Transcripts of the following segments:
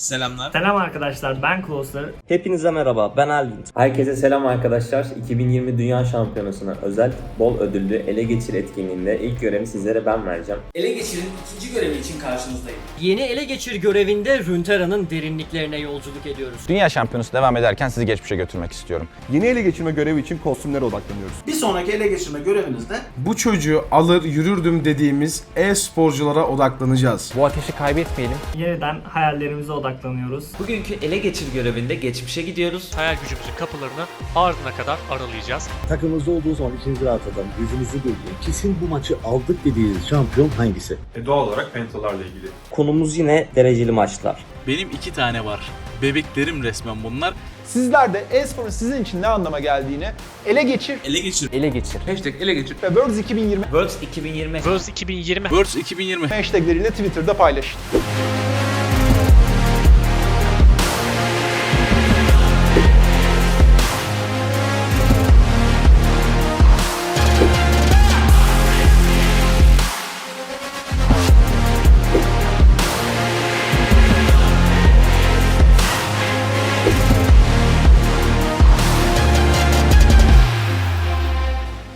Selamlar. Selam arkadaşlar ben Closer. Hepinize merhaba, ben Elvin. Herkese selam arkadaşlar. 2020 Dünya Şampiyonası'na özel bol ödüllü ele geçir etkinliğinde ilk görevi sizlere ben vereceğim. Ele geçirin ikinci görevi için karşınızdayım. Yeni ele geçir görevinde Runeterra'nın derinliklerine yolculuk ediyoruz. Dünya şampiyonası devam ederken sizi geçmişe götürmek istiyorum. Yeni ele geçirme görevi için kostümlere odaklanıyoruz. Bir sonraki ele geçirme görevinizde Bu çocuğu alır yürürdüm dediğimiz e-sporculara odaklanacağız. Bu ateşi kaybetmeyelim. Yeniden hayallerimize odaklanıyoruz. Bugünkü ele geçir görevinde geçmişe gidiyoruz. hayal gücümüzün kapılarını ardına kadar aralayacağız. Takımınızda olduğu zaman ikinci haftadan yüzünüzü güldüğü, kesin bu maçı aldık dediğiniz şampiyon hangisi? doğal olarak pentalarla ilgili. Konumuz yine dereceli maçlar. benim iki tane var. Bebeklerim resmen bunlar. Sizler de e-sporun sizin için ne anlama geldiğini ele geçir Ele geçir. Ele geçir. Hashtag ele geçir. ve Worlds 2020 Worlds 2020. Worlds 2020 Worlds 2020. hashtagleriyle Twitter'da paylaşın.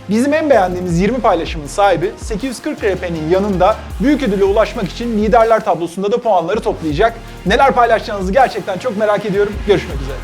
Bizim en beğendiğimiz 20 paylaşımın sahibi 840 RP'nin yanında büyük ödüle ulaşmak için liderler tablosunda da puanları toplayacak. Neler paylaşacağınızı gerçekten çok merak ediyorum. Görüşmek üzere.